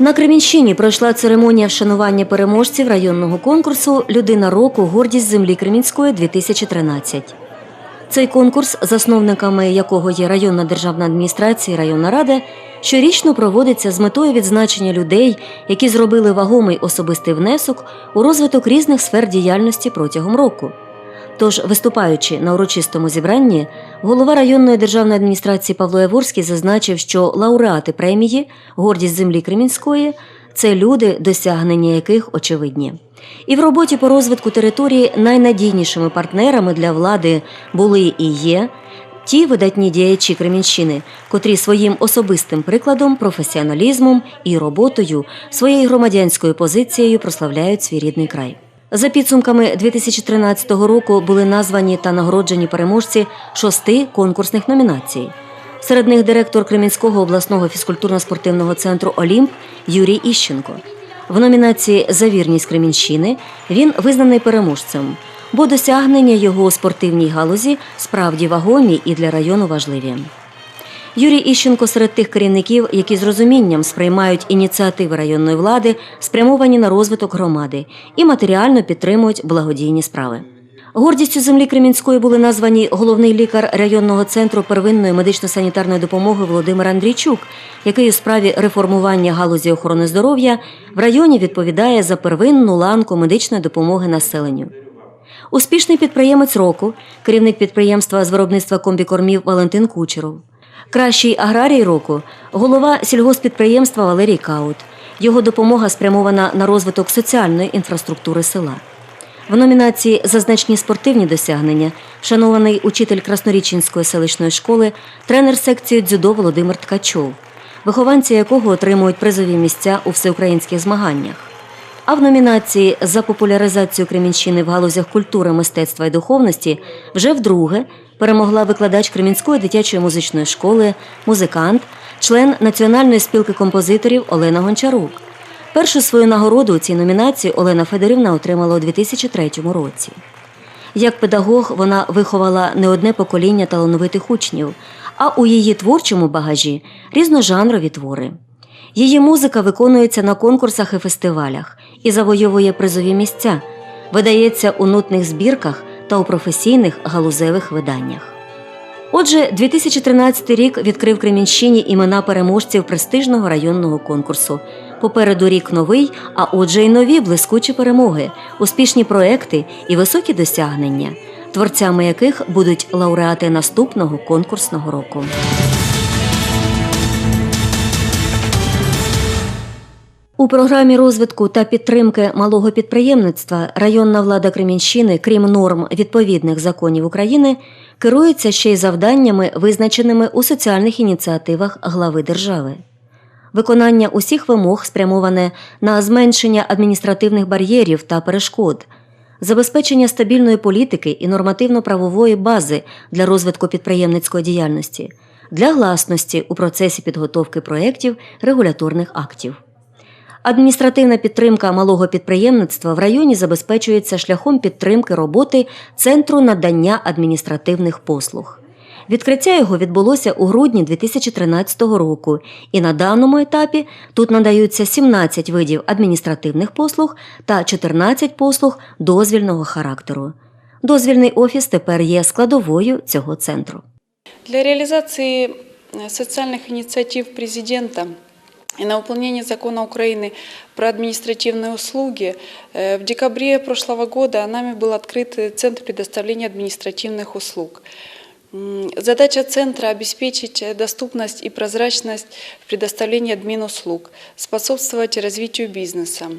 На Кремінщині пройшла церемонія вшанування переможців районного конкурсу Людина року Гордість землі Кремінської 2013. Цей конкурс, засновниками якого є районна державна адміністрація і районна рада, щорічно проводиться з метою відзначення людей, які зробили вагомий особистий внесок у розвиток різних сфер діяльності протягом року. Тож, виступаючи на урочистому зібранні, голова районної державної адміністрації Павло Яворський зазначив, що лауреати премії Гордість землі Кремінської це люди, досягнення яких очевидні. І в роботі по розвитку території найнадійнішими партнерами для влади були і є ті видатні діячі Кремінщини, котрі своїм особистим прикладом, професіоналізмом і роботою, своєю громадянською позицією прославляють свій рідний край. За підсумками 2013 року були названі та нагороджені переможці шести конкурсних номінацій. Серед них директор Кремінського обласного фізкультурно-спортивного центру Олімп Юрій Іщенко. В номінації За вірність Кремінщини він визнаний переможцем, бо досягнення його у спортивній галузі справді вагомі і для району важливі. Юрій Іщенко серед тих керівників, які з розумінням сприймають ініціативи районної влади, спрямовані на розвиток громади і матеріально підтримують благодійні справи. Гордістю землі Кремінської були названі головний лікар районного центру первинної медично-санітарної допомоги Володимир Андрійчук, який у справі реформування галузі охорони здоров'я в районі відповідає за первинну ланку медичної допомоги населенню. Успішний підприємець року, керівник підприємства з виробництва комбікормів Валентин Кучеров. Кращий аграрій року голова сільгоспідприємства Валерій Каут. Його допомога спрямована на розвиток соціальної інфраструктури села. В номінації за значні спортивні досягнення шанований учитель Красноріченської селищної школи, тренер секції дзюдо Володимир Ткачов, вихованці якого отримують призові місця у всеукраїнських змаганнях. А в номінації за популяризацію Кремінщини в галузях культури, мистецтва і духовності вже вдруге перемогла викладач Кремінської дитячої музичної школи, музикант, член Національної спілки композиторів Олена Гончарук. Першу свою нагороду у цій номінації Олена Федорівна отримала у 2003 році. Як педагог вона виховала не одне покоління талановитих учнів, а у її творчому багажі різножанрові твори. Її музика виконується на конкурсах і фестивалях і завойовує призові місця, видається у нотних збірках та у професійних галузевих виданнях. Отже, 2013 рік відкрив Кремінщині імена переможців престижного районного конкурсу. Попереду рік новий, а отже, й нові блискучі перемоги, успішні проекти і високі досягнення, творцями яких будуть лауреати наступного конкурсного року. У програмі розвитку та підтримки малого підприємництва районна влада Кремінщини, крім норм відповідних законів України, керується ще й завданнями, визначеними у соціальних ініціативах глави держави. Виконання усіх вимог спрямоване на зменшення адміністративних бар'єрів та перешкод, забезпечення стабільної політики і нормативно-правової бази для розвитку підприємницької діяльності, для гласності у процесі підготовки проєктів регуляторних актів. Адміністративна підтримка малого підприємництва в районі забезпечується шляхом підтримки роботи Центру надання адміністративних послуг. Відкриття його відбулося у грудні 2013 року, і на даному етапі тут надаються 17 видів адміністративних послуг та 14 послуг дозвільного характеру. Дозвільний офіс тепер є складовою цього центру. Для реализации э, социальных инициатив президента и на выполнение закона Украины про административные услуги э, в декабре прошлого года нами был открыт э, Центр предоставления административных услуг. М, Задача центра – обеспечить э, доступность и прозрачность в предоставлении админуслуг, способствовать развитию бизнеса,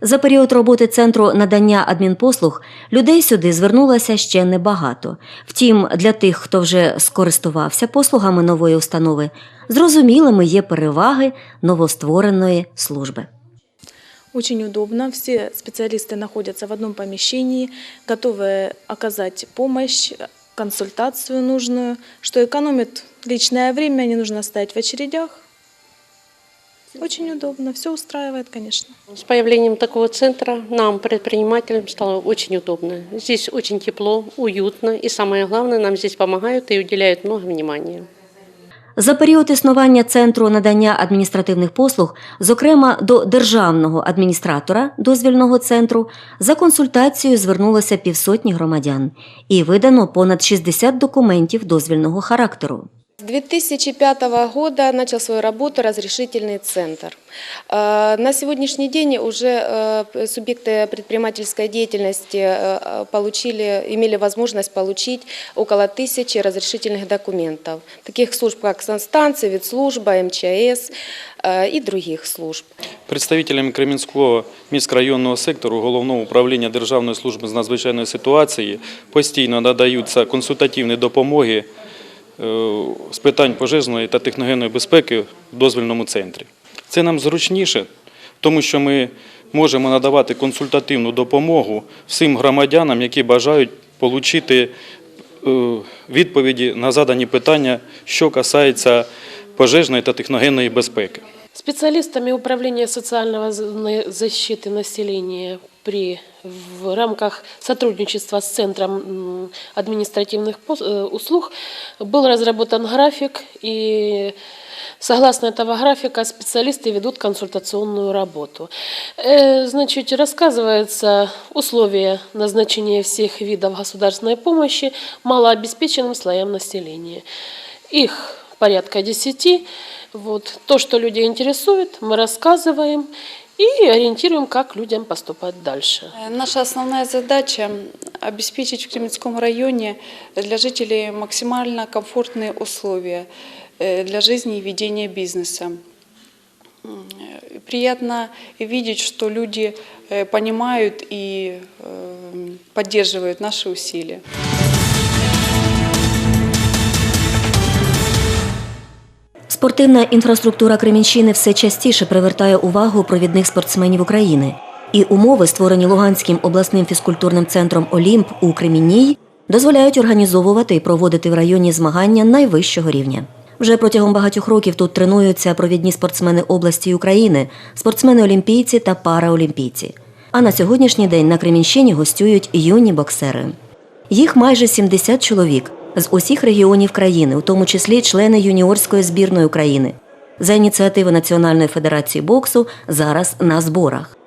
За період роботи центру надання адмінпослуг людей сюди звернулося ще небагато. Втім, для тих, хто вже скористувався послугами нової установи, зрозумілими є переваги новоствореної служби. Очень удобно. Все специалисты находятся в одном помещении, готовы оказать помощь, консультацию нужную, что экономит личное время, не нужно стоять в очередях. Очень удобно, все устраивает, конечно. С появлением такого центра нам, предпринимателям, стало очень удобно. Здесь очень тепло, уютно и самое главное, нам здесь помогают и уделяют много внимания. За період існування центру надання адміністративних послуг, зокрема до державного адміністратора дозвільного центру, за консультацією звернулося півсотні громадян і видано понад 60 документів дозвільного характеру. С 2005 года начал свою работу разрешительный центр. Э, На сегодняшний день уже э, субъекты предпринимательской деятельности э, получили, имели возможность получить около тысячи разрешительных документов, таких служб как санстанции, ветслужба, МЧС э, и других служб. Представителями Кремінського міськрайонного сектору Головного управління Державної служби з надзвичайної ситуації постійно надаються консультативні допомоги е, з питань пожежної та техногенної безпеки в дозвільному центрі. Це нам зручніше, тому що ми можемо надавати консультативну допомогу всім громадянам, які бажають отримати відповіді на задані питання, що касається пожежної та техногенної безпеки. Специалистами Управления социального защиты населения при, в рамках сотрудничества с Центром административных э, услуг был разработан график, и согласно этого графика специалисты ведут консультационную работу. Э, Значит, рассказывается условия назначения всех видов государственной помощи малообеспеченным слоям населения. Их порядка десяти. Вот. То, что людей интересует, мы рассказываем и ориентируем, как людям поступать дальше. Э, Наша основная задача – обеспечить в Кременском районе для жителей максимально комфортные условия э, для жизни и ведения бизнеса. Э, Приятно видеть, что люди понимают и поддерживают наши усилия. Спортивна інфраструктура Кремінщини все частіше привертає увагу провідних спортсменів України. І умови, створені Луганським обласним фізкультурним центром Олімп у Кремінній, дозволяють організовувати і проводити в районі змагання найвищого рівня. Вже протягом багатьох років тут тренуються провідні спортсмени області України, спортсмени-олімпійці та параолімпійці. А на сьогоднішній день на Кремінщині гостюють юні боксери. Їх майже 70 чоловік з усіх регіонів країни, у тому числі члени юніорської збірної України. За ініціативи Національної федерації боксу зараз на зборах.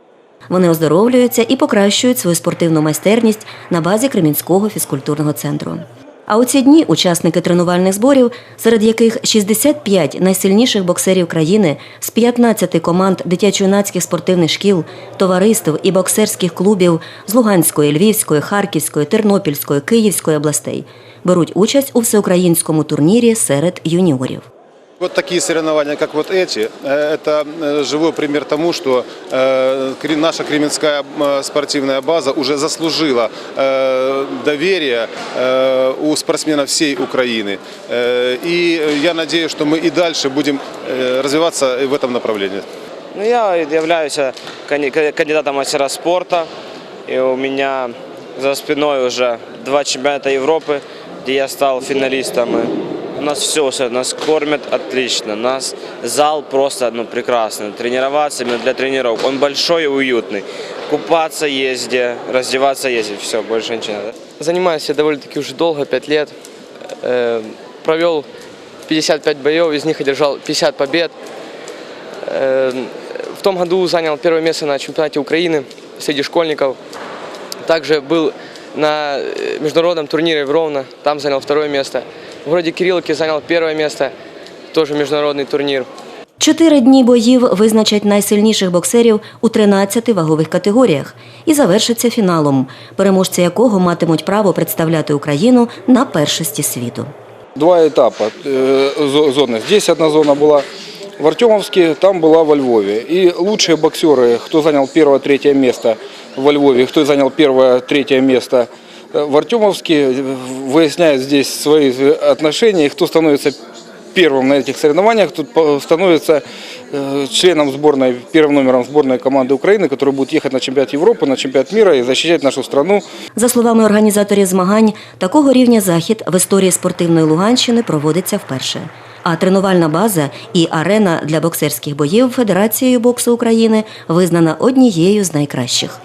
Вони оздоровлюються і покращують свою спортивну майстерність на базі Кремінського фізкультурного центру. А у ці дні учасники тренувальних зборів, серед яких 65 найсильніших боксерів країни з 15 команд дитячо-юнацьких спортивних шкіл, товариств і боксерських клубів з Луганської, Львівської, Харківської, Тернопільської, Київської областей, беруть участь у всеукраїнському турнірі серед юніорів. Вот такие соревнования, как вот эти, э, это э, живой пример тому, что э, кре- наша кременская м, спортивная база уже заслужила э, доверие э, у спортсменов всей Украины. Э, И я надеюсь, что мы и дальше будем э, развиваться в этом направлении. Ну, я являюсь кани- ка- кандидатом в мастера спорта. И у меня за спиной уже два чемпионата Европы, где я стал финалистом. Нас все, нас кормят отлично. Нас зал просто ну, прекрасный. Тренироваться именно для тренировок. Он большой и уютный. Купаться где, раздеваться и Все, больше ничего надо. Занимаюсь я довольно-таки уже долго, 5 лет. Э, Провел 55 боев, из них одержал 50 побед. Э, В том году занял первое место на чемпионате Украины среди школьников. Также был на э, международном турнире в Ровно, там занял второе место. В городе Кирилловке занял первое место, тоже международный турнир. Чотири дні боїв визначать найсильніших боксерів у 13 вагових категоріях і завершаться фіналом, переможці якого матимуть право представляти Україну на першості світу. Два этапа э, зо- зоны. Здесь одна зона была в Артемовске, там была во Львове. И лучшие боксеры, кто занял первое-третье место во Львове, кто занял первое-третье место э, в Артемовске, э, выясняют здесь свои отношения, и кто становится первым на этих соревнованиях, тут по- становится э, членом сборной, первым номером сборной команды Украины, который будет ехать на чемпионат Европы, на чемпионат мира и защищать нашу страну. За словами організаторів змагань, такого рівня захід в історії спортивної Луганщини проводиться вперше. А тренувальна база і арена для боксерських боїв Федерацією боксу України визнана однією з найкращих.